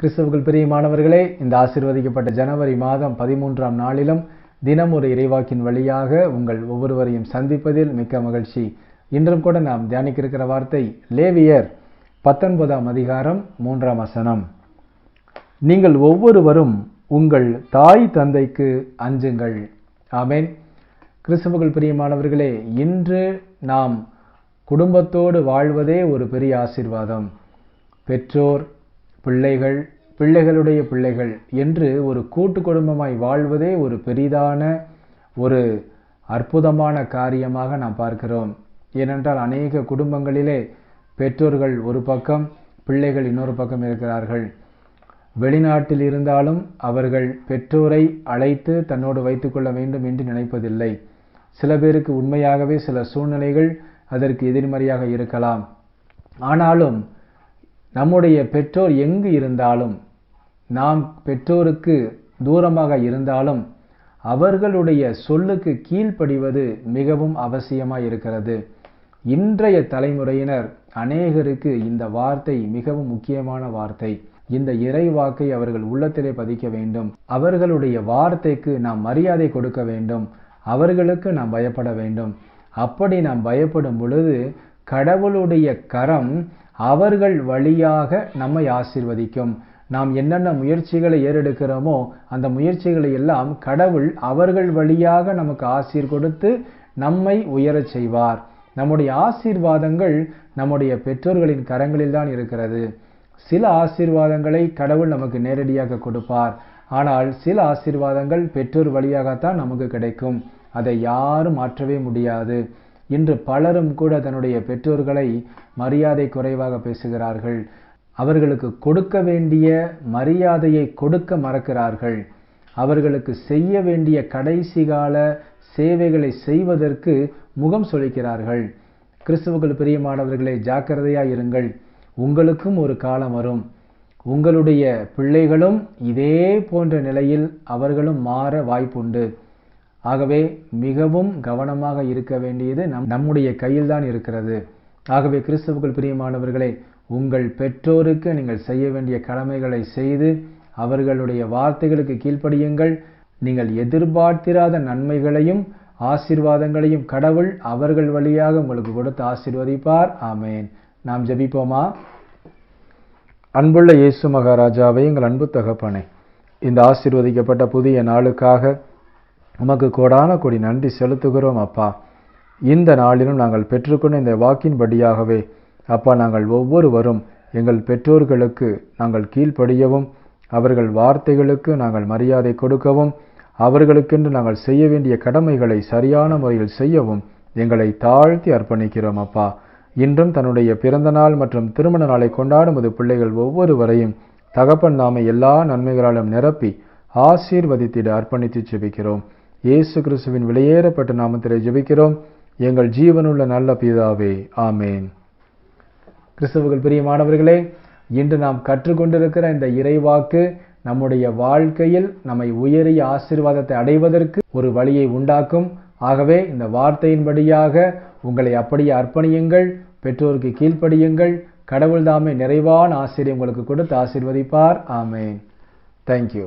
கிறிஸ்தவுக்குள் பிரியமானவர்களே இந்த ஆசிர்வதிக்கப்பட்ட ஜனவரி மாதம் பதிமூன்றாம் நாளிலும் தினம் ஒரு இறைவாக்கின் வழியாக உங்கள் ஒவ்வொருவரையும் சந்திப்பதில் மிக்க மகிழ்ச்சி. இன்றும் கூட நாம் தியானிக்க இருக்கிற வார்த்தை லேவியர் பத்தொன்பதாம் அதிகாரம் மூன்றாம் வசனம். நீங்கள் ஒவ்வொருவரும் உங்கள் தாய் தந்தைக்கு அஞ்சுங்கள். ஆமென். கிறிஸ்தவர்கள் பிரியமானவர்களே இன்று நாம் குடும்பத்தோடு வாழ்வதே ஒரு பெரிய ஆசிர்வாதம். பெற்றோர் பிள்ளைகள் பிள்ளைகளுடைய பிள்ளைகள் என்று ஒரு கூட்டு குடும்பமாய் வாழ்வதே ஒரு பெரிதான ஒரு அற்புதமான காரியமாக நாம் பார்க்கிறோம். ஏனென்றால் அநேக குடும்பங்களிலே பெற்றோர்கள் ஒரு பக்கம் பிள்ளைகள் இன்னொரு பக்கம் இருக்கிறார்கள். வெளிநாட்டில் இருந்தாலும் அவர்கள் பெற்றோரை அழைத்து தன்னோடு வைத்துக்கொள்ள வேண்டும் என்று நினைப்பதில்லை. சில பேருக்கு உண்மையாகவே சில சூழ்நிலைகள் அதற்கு எதிர்மறையாக இருக்கலாம். ஆனாலும் நம்முடைய பெற்றோர் எங்கு இருந்தாலும் நாம் பெற்றோருக்கு தூரமாக இருந்தாலும் அவர்களுடைய சொல்லுக்கு கீழ்ப்படிவது மிகவும் அவசியமாக இருக்கிறது. இன்றைய தலைமுறையினர் அநேகருக்கு இந்த வார்த்தை மிகவும் முக்கியமான வார்த்தை. இந்த இறை வாக்கை அவர்கள் உள்ளத்திலே பதிக்க வேண்டும். அவர்களுடைய வார்த்தைக்கு நாம் மரியாதை கொடுக்க வேண்டும். அவர்களுக்கு நாம் பயப்பட வேண்டும். அப்படி நாம் பயப்படும் பொழுது கடவுளுடைய கரம் அவர்கள் வழியாக நம்மை ஆசிர்வதிக்கும். நாம் என்னென்ன முயற்சிகளை ஏறெடுக்கிறோமோ அந்த முயற்சிகளை எல்லாம் கடவுள் அவர்கள் வழியாக நமக்கு ஆசீர் கொடுத்து நம்மை உயரச் செய்வார். நம்முடைய ஆசீர்வாதங்கள் நம்முடைய பெற்றோர்களின் கரங்களில் தான் இருக்கிறது. சில ஆசீர்வாதங்களை கடவுள் நமக்கு நேரடியாக கொடுப்பார். ஆனால் சில ஆசீர்வாதங்கள் பெற்றோர் வழியாகத்தான் நமக்கு கிடைக்கும். அதை யாரும் மாற்றவே முடியாது. இன்று பலரும் கூட தன்னுடைய பெற்றோர்களை மரியாதை குறைவாக பேசுகிறார்கள். அவர்களுக்கு கொடுக்க வேண்டிய மரியாதையை கொடுக்க மறக்கிறார்கள். அவர்களுக்கு செய்ய வேண்டிய கடைசி கால சேவைகளை செய்வதற்கு முகம் சொலிக்கிறார்கள் கிறிஸ்துவுக்குள் பிரியமானவர்களே ஜாக்கிரதையாக இருங்கள். உங்களுக்கும் ஒரு காலம் வரும். உங்களுடைய பிள்ளைகளும் இதே போன்ற நிலையில் அவர்களும் மாற வாய்ப்புண்டு. ஆகவே மிகவும் கவனமாக இருக்க வேண்டியது நம் நம்முடைய கையில் தான் இருக்கிறது. ஆகவே கிறிஸ்துவுக்குள் பிரியமானவர்களே உங்கள் பெற்றோருக்கு நீங்கள் செய்ய வேண்டிய கடமைகளை செய்து அவர்களுடைய வார்த்தைகளுக்கு கீழ்ப்படியுங்கள். நீங்கள் எதிர்பார்த்திராத நன்மைகளையும் ஆசீர்வாதங்களையும் கடவுள் அவர்கள் வழியாக உங்களுக்கு கொடுத்து ஆசீர்வதிப்பார். ஆமேன். நாம் ஜபிப்போமா? அன்புள்ள இயேசு மகாராஜாவை எங்கள் அன்பு தகப்பனே இந்த ஆசீர்வதிக்கப்பட்ட புதிய நாளுக்காக உமக்கு கோடான கொடி நன்றி செலுத்துகிறோம் அப்பா. இந்த நாளிலும் நாங்கள் பெற்றுக்கொண்ட இந்த வாக்கின்படியாகவே அப்பா நாங்கள் ஒவ்வொருவரும் எங்கள் பெற்றோர்களுக்கு நாங்கள் கீழ்ப்படியவும் அவர்கள் வார்த்தைகளுக்கு நாங்கள் மரியாதை கொடுக்கவும் அவர்களுக்கென்று நாங்கள் செய்ய வேண்டிய கடமைகளை சரியான முறையில் செய்யவும் எங்களை தாழ்த்தி அர்ப்பணிக்கிறோம் அப்பா. இன்றும் தன்னுடைய பிறந்த நாள் மற்றும் திருமண நாளை கொண்டாடும் அது பிள்ளைகள் ஒவ்வொருவரையும் தகப்பன் நாமை எல்லா நன்மைகளாலும் நிரப்பி ஆசீர்வதித்திட அர்ப்பணித்து ஜெபிக்கிறோம். இயேசு கிறிஸ்துவின் வெளியேறப்பட்ட நாமத்திலே ஜெபிக்கிறோம். எங்கள் ஜீவனுள்ள நல்ல பிதாவே ஆமேன். கிறிஸ்தவர்கள் பிரியமானவர்களே இன்று நாம் கற்றுக்கொண்டிருக்கிற இந்த இறைவாக்கு நம்முடைய வாழ்க்கையில் நம்மை உயரிய ஆசீர்வாதத்தை அடைவதற்கு ஒரு வழியை உண்டாக்கும். ஆகவே இந்த வார்த்தையின்படியாக உங்களை அப்படியே அர்ப்பணியுங்கள் பெற்றோருக்கு கீழ்ப்படியுங்கள். கடவுள் தாமே நிறைவான ஆசிரியம் உங்களுக்கு கொடுத்து ஆசீர்வதிப்பார். ஆமேன். தேங்க்யூ